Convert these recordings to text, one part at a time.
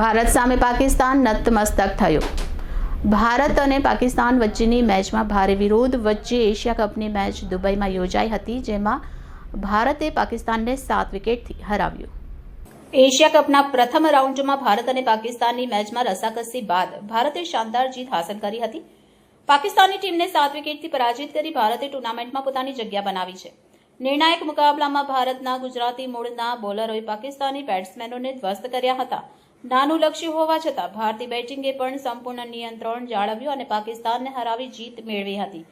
ભારત સામે પાકિસ્તાન નતમસ્તક થયું. ભારત અને પાકિસ્તાન વચ્ચેની મેચમાં ભારે વિરોધ વચ્ચે એશિયા કપની મેચ દુબઈમાં યોજાઈ હતી, જેમાં ભારતે પાકિસ્તાનને સાત વિકેટથી હરાવ્યું. એશિયા કપના પ્રથમ રાઉન્ડમાં ભારત અને પાકિસ્તાનની મેચમાં રસાકસી બાદ ભારતે શાનદાર જીત હાંસલ કરી હતી. પાકિસ્તાની ટીમને સાત વિકેટથી પરાજિત કરી ભારતે ટુર્નામેન્ટમાં પોતાની જગ્યા બનાવી છે. નિર્ણાયક મુકાબલામાં ભારતના ગુજરાતી મૂળના બોલરોએ પાકિસ્તાની બેટ્સમેનોને ધ્વસ્ત કર્યા હતા. નાનું લક્ષ્ય હોવા છતાં ભારતીય બેટિંગે પણ સંપૂર્ણ નિયંત્રણ જાળવ્યું અને પાકિસ્તાનને હરાવી જીત મેળવી હતી.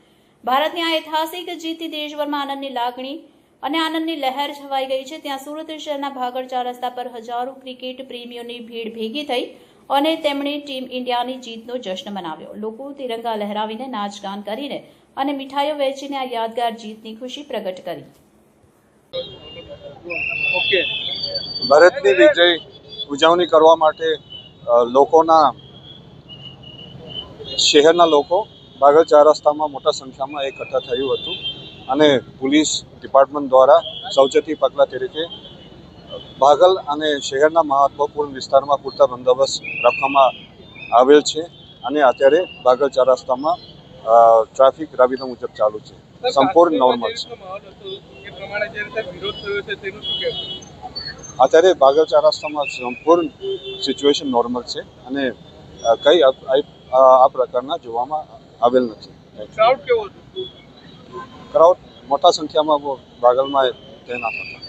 ભારતની આ ઐતિહાસિક જીતથી દેશભરમાં આનંદની લાગણી અને આનંદની લહેર છવાઈ ગઈ છે. ત્યાં સુરત શહેરના ભાગળચા રસ્તા પર હજારો ક્રિકેટ પ્રેમીઓની ભીડ ભેગી થઈ અને તેમણે ટીમ ઇન્ડિયાની જીતનો જશ્ન મનાવ્યો. લોકો તિરંગા લહેરાવીને નાચગાન કરીને અને મીઠાઈઓ વહેંચીને આ યાદગાર જીતની ખુશી પ્રગટ કરી. ભારતની વિજય ઉજવણી કરવા માટે લોકોના, શહેરના લોકો બાગલ ચાર રસ્તામાં મોટા સંખ્યામાં એકઠા થયું હતું અને પોલીસ ડિપાર્ટમેન્ટ દ્વારા સૌચેતી પગલાં તરીકે બાગલ અને શહેરના મહત્વપૂર્ણ વિસ્તારમાં પૂરતા બંદોબસ્ત રાખવામાં આવેલ છે અને અત્યારે બાગલ ચાર રસ્તામાં ટ્રાફિક રાબીના મુજબ ચાલુ છે. સંપૂર્ણ નોર્મલ છે. અત્યારે ભાગવ ચાર રસ્તામાં સંપૂર્ણ સિચ્યુએશન નોર્મલ છે અને કઈ આ પ્રકારના જોવામાં આવેલ નથી. ક્રાઉડ કેવો હતો? ક્રાઉડ મોટા સંખ્યામાં ભાગલમાં તૈનાત હતા